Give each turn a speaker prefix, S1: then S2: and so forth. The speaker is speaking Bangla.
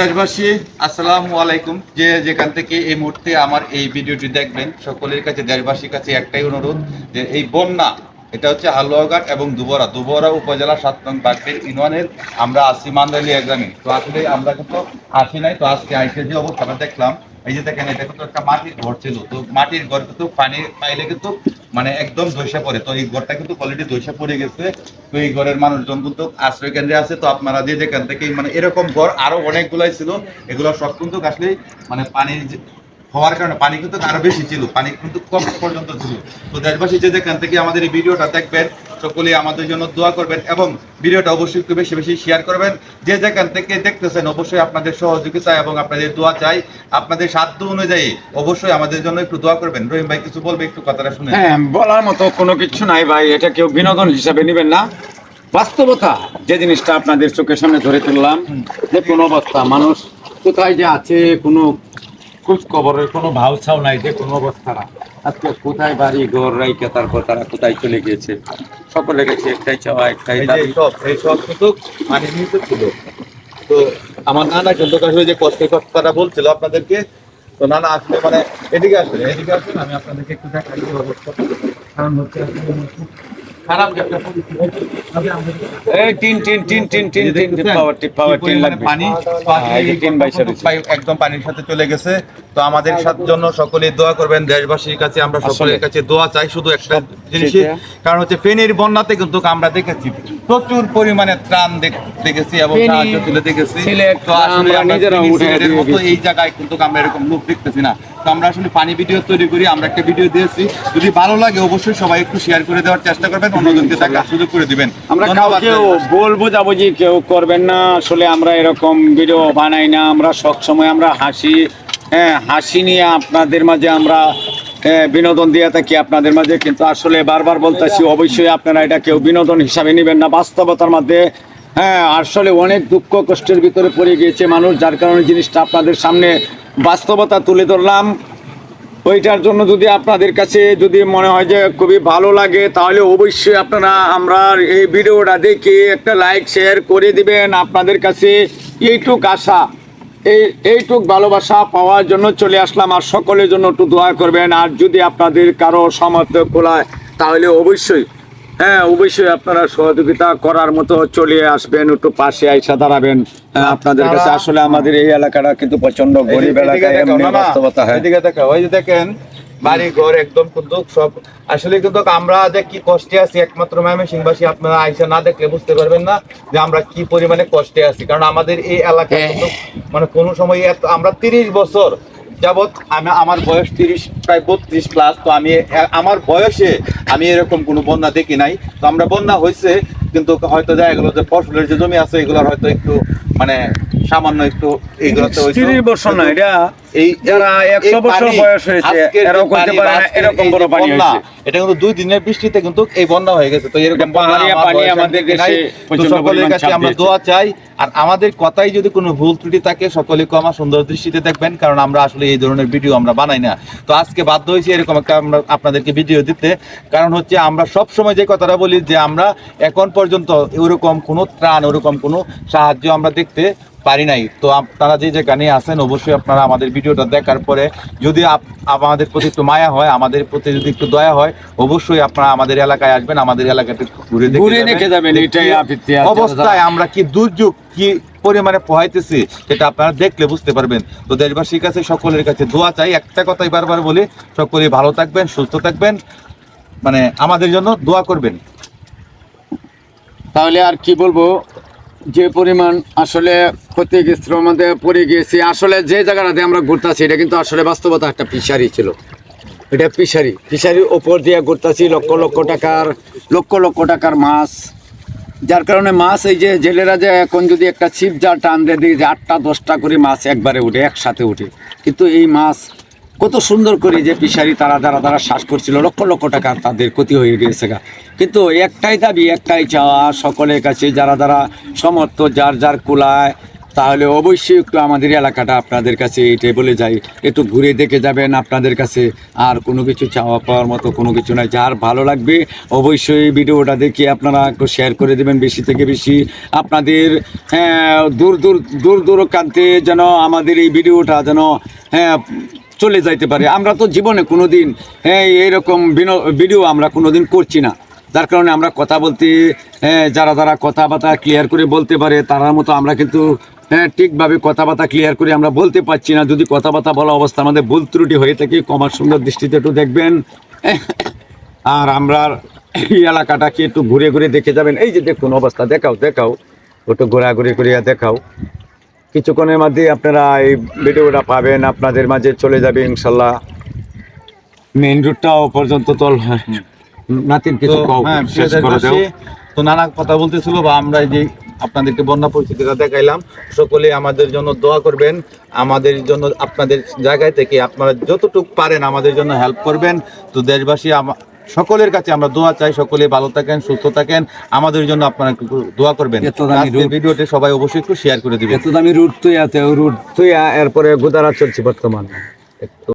S1: দেশবাসী, আসসালাম আলাইকুম। যে যেখান থেকে এই মুহূর্তে আমার এই ভিডিওটি দেখবেন, সকলের কাছে, দেশবাসীর কাছে একটাই অনুরোধ যে এই বন্যা, এটা হচ্ছে হালুয়াঘাট এবং দুবরা। দুবরা উপজেলা সাত নং বাগের ইউনিয়নের আমরা আসি মান্দালিয়া গ্রামে। তো আসলে আমরা কিন্তু আসি নাই, তো আজকে আইসে যে অবস্থাটা দেখলাম। এই যে দেখেন, এটা কিন্তু একটা মাটির ঘর ছিল। তো মাটির ঘর কিন্তু পানি পাইলে কিন্তু মানে একদম ধসে পড়ে। তো এই ঘরটা কিন্তু অলরেডি ধসে পড়ে গেছে। তো এই ঘরের মানুষজন কিন্তু আশ্রয় কেন্দ্রে আছে। তো আপনারা যে যেখান থেকে মানে এরকম ঘর আরও অনেকগুলাই ছিল। এগুলো সব কিন্তু আসলে মানে পানির হওয়ার কারণে পানি কিন্তু আরও বেশি ছিল। পানি কিন্তু কম পর্যন্ত ছিল। তো দেশবাসী যে যেখান থেকে আমাদের এই ভিডিওটা দেখবেন সকলে আমাদের জন্য দোয়া করবেন এবং ভিডিওটা অবশ্যই একটু বেশি বেশি শেয়ার করবেন। যে যেখান থেকে দেখতেছেন অবশ্যই আপনাদের সহযোগিতা এবং আপনাদের দোয়া চাই। আপনাদের সাধ্য অনুযায়ী অবশ্যই আমাদের জন্য একটু দোয়া করবেন। রহিম ভাই কিছু বলবে একটু কথাটা শুনে?
S2: হ্যাঁ বলার মতো কোনো কিছু নাই ভাই। এটা কেউ বিনোদন হিসাবে নেবেন না। বাস্তবতা যে জিনিসটা আপনাদের চোখের সামনে ধরে তুললাম যে কোনো অবস্থা মানুষ কোথায় যে আছে কোনো খোঁজ খবরের কোনো ভাও ছাও নাই যে কোনো অবস্থা না। আজকে কোথায় বাড়ি ঘর রাইকে তারপর তারা কোথায় চলে গিয়েছে? সকলের কাছে একটাই চাওয়া একটাই দাবি।
S1: সব এই সব কিন্তু মানে নিতে ছিল। তো আমার নানা কিন্তু হয়ে যে কষ্টের কথাটা বলছিল আপনাদেরকে। তো নানা আসলে মানে এদিকে আসলে এদিকে আসলে আমি আপনাদেরকে একটু দেখাই অবস্থা। কারণ হচ্ছে খারাপ যে একটা পরিস্থিতি। তবে আমাদের-
S2: এই টিন টিন টিন টিন টিন টিন টিন পাওয়ার টিন পাওয়ার টিন লাগবে।
S1: পানি?
S2: এই যে টিন বাইসা রয়েছে।
S1: পাই- একদম পানির সাথে চলে গেছে। তো আমাদের জন্য সকলে দোয়া করবেন দেশবাসীর কাছে আমরা সকলের কাছে দোয়া চাই শুধু একটা জিনিস কারণ হচ্ছে ফেনের বন্যাতে কিন্তু আমরা দেখেছি। প্রচুর পরিমাণে ত্রাণ দেখেছি এবং সাহায্য তুলে দেখেছি। তো আসলে
S2: আমরা
S1: মতো এই জায়গায় কিন্তু আমরা এরকম লোক দেখতেছি না। তো আমরা আসলে পানি ভিডিও তৈরি করি আমরা একটা ভিডিও দিয়েছি। যদি ভালো লাগে অবশ্যই সবাই একটু শেয়ার করে দেওয়ার চেষ্টা করবেন অন্যজনকে দেখার সুযোগ করে দিবেন।
S2: আমরা কাউকেও বলব যাব যে কেউ করবেন না আসলে আমরা এরকম ভিডিও বানাই না আমরা সবসময় আমরা হাসি হ্যাঁ হাসি নিয়ে আপনাদের মাঝে আমরা বিনোদন দিয়ে থাকি আপনাদের মাঝে, কিন্তু আসলে বারবার বলতেছি, অবশ্যই আপনারা এটা কেউ বিনোদন হিসাবে নেবেন না, বাস্তবতার মধ্যে। হ্যাঁ আসলে অনেক দুঃখ কষ্টের ভিতরে পড়ে গিয়েছে মানুষ, যার কারণে জিনিসটা আপনাদের সামনে বাস্তবতা তুলে ধরলাম। ওইটার জন্য যদি আপনাদের কাছে যদি মনে হয় যে খুবই ভালো লাগে, তাহলে অবশ্যই আপনারা আমরা এই ভিডিওটা দেখে একটা লাইক, শেয়ার করে দিবেন। আপনাদের কাছে এইটুক আশা। এই এইটুক ভালোবাসা পাওয়ার জন্য চলে আসলাম আর সকলের জন্য একটু দোয়া করবেন। আর যদি আপনাদের কারও সামর্থ্য খোলায় তাহলে অবশ্যই হ্যাঁ অবশ্যই আপনারা সহযোগিতা করার মতো চলে আসবেন একটু পাশে আইসা দাঁড়াবেন। হ্যাঁ, আপনাদের কাছে আসলে আমাদের এই এলাকাটা কিন্তু প্রচণ্ড গরিব এলাকায় বাস্তবতা হয়।
S1: ওই দেখেন বাড়ি ঘর একদম কিন্তু সব। আসলে কিন্তু আমরা যে কি কষ্টে আছি একমাত্র ম্যামে সিংবাসী আপনারা আইসা না দেখলে বুঝতে পারবেন না যে আমরা কি পরিমাণে কষ্টে আছি। কারণ আমাদের এই এলাকায়
S2: হ্যাঁ।
S1: কিন্তু মানে কোনো সময় এত আমরা তিরিশ বছর যাবৎ আমি আমার বয়স তিরিশ প্রায় বত্রিশ প্লাস তো আমি আমার বয়সে আমি এরকম কোনো বন্যা দেখি নাই। তো আমরা বন্যা হয়েছে কিন্তু হয়তো দেখা গেলো যে ফসলের যে জমি আছে এগুলোর হয়তো একটু মানে সামান্য একটু
S2: বছর না এটা
S1: এই
S2: যারা একশো বছর বয়স হয়েছে এরাও করতে পারে না এরকম বড় পানি হয়েছে।
S1: এটা কিন্তু দুই দিনের বৃষ্টিতে কিন্তু এই বন্যা হয়ে গেছে। তো এরকম
S2: পানি আমাদের দেশে
S1: সকলের কাছে আমরা দোয়া চাই। আর আমাদের কথাই যদি কোনো ভুল ত্রুটি থাকে সকলে কমা সুন্দর দৃষ্টিতে দেখবেন কারণ আমরা আসলে এই ধরনের ভিডিও আমরা বানাই না। তো আজকে বাধ্য হয়েছি এরকম একটা আমরা আপনাদেরকে ভিডিও দিতে। কারণ হচ্ছে আমরা সব সময় যে কথাটা বলি যে আমরা এখন পর্যন্ত ওরকম কোনো ত্রাণ ওরকম কোনো সাহায্য আমরা দেখতে পারি নাই। তো আপনারা যে যেখানে আছেন অবশ্যই আপনারা আমাদের ভিডিওটা দেখার পরে যদি আমাদের প্রতি একটু মায়া হয় আমাদের প্রতি যদি একটু দয়া হয় অবশ্যই আপনারা আমাদের এলাকায় আসবেন আমাদের এলাকাতে ঘুরে দেখে
S2: ঘুরে
S1: যাবেন। অবস্থায় আমরা কি দুর্যোগ কি পরিমাণে পোহাইতেছি সেটা আপনারা দেখলে বুঝতে পারবেন। তো দেশবাসীর কাছে সকলের কাছে দোয়া চাই। একটা কথাই বারবার বলি সকলে ভালো থাকবেন সুস্থ থাকবেন। মানে আমাদের জন্য দোয়া করবেন।
S2: তাহলে আর কি বলব যে পরিমাণ আসলে ক্ষতিগ্রস্ত মধ্যে পড়ে গিয়েছি। আসলে যে জায়গাটাতে আমরা ঘুরতেছি, এটা কিন্তু আসলে বাস্তবতা একটা ফিশারি ছিল। এটা ফিশারি। ফিশারির ওপর দিয়ে ঘুরতেছি লক্ষ লক্ষ টাকার, লক্ষ লক্ষ টাকার মাছ। যার কারণে মাছ এই যে জেলেরা যে এখন যদি একটা ছিপ জাল টান দিয়ে দিই যে আটটা, দশটা করে মাছ একবারে উঠে, একসাথে উঠে। কিন্তু এই মাছ কত সুন্দর করে যে পিসারি তারা যারা তারা শ্বাস করছিল, লক্ষ লক্ষ টাকা তাদের ক্ষতি হয়ে গিয়েছে গা। কিন্তু একটাই দাবি, একটাই চাওয়া সকলের কাছে, যারা যারা সমর্থ, যার যার কুলায় তাহলে অবশ্যই একটু আমাদের এলাকাটা আপনাদের কাছে এইটাই বলে যাই। একটু ঘুরে দেখে যাবেন আপনাদের কাছে। আর কোনো কিছু চাওয়া পাওয়ার মতো কোনো কিছু নাই। যার ভালো লাগবে অবশ্যই ভিডিওটা দেখে আপনারা একটু শেয়ার করে দেবেন বেশি থেকে বেশি। আপনাদের হ্যাঁ, দূর দূর দূর দূরকান্তে যেন আমাদের এই ভিডিওটা যেন হ্যাঁ চলে যাইতে পারে। আমরা তো জীবনে কোনো দিন হ্যাঁ এইরকম ভিডিও আমরা কোনো দিন করছি না। যার কারণে আমরা কথা বলতে হ্যাঁ, যারা যারা কথাবার্তা ক্লিয়ার করে বলতে পারে তার মতো আমরা কিন্তু হ্যাঁ ঠিকভাবে কথাবার্তা ক্লিয়ার করে আমরা বলতে পারছি না। যদি কথাবার্তা বলা অবস্থা আমাদের ভুল ত্রুটি হয়ে থাকে কমার সুন্দর দৃষ্টিতে একটু দেখবেন। আর আমরা এই এলাকাটাকে একটু ঘুরে ঘুরে দেখে যাবেন। এই যে দেখুন অবস্থা দেখাও দেখাও। একটু ঘোরাঘুরি করিয়া দেখাও। কিছুক্ষণের মধ্যে আপনারা এই ভিডিওটা পাবেন আপনাদের মাঝে চলে যাবে ইনশাল্লাহ। মেইন রুটটাও পর্যন্ত তল নাতিন কিছু
S1: হ্যাঁ,
S2: শেষ করে দাও।
S1: তো নানা কথা বলতেছিল বা আমরা যে আপনাদেরকে বন্যা পরিস্থিতিটা দেখাইলাম। সকলে আমাদের জন্য দোয়া করবেন। আমাদের জন্য আপনাদের জায়গায় থেকে আপনারা যতটুকু পারেন আমাদের জন্য হেল্প করবেন। তো দেশবাসী সকলের কাছে আমরা দোয়া চাই সকলে ভালো থাকেন সুস্থ থাকেন। আমাদের জন্য আপনারা দোয়া করবেন। ভিডিওটি সবাই অবশ্যই একটু শেয়ার করে দিবেন।
S2: এত দামি রুট আছে রুট তুই এরপরে গোদারা চলছে বর্তমান।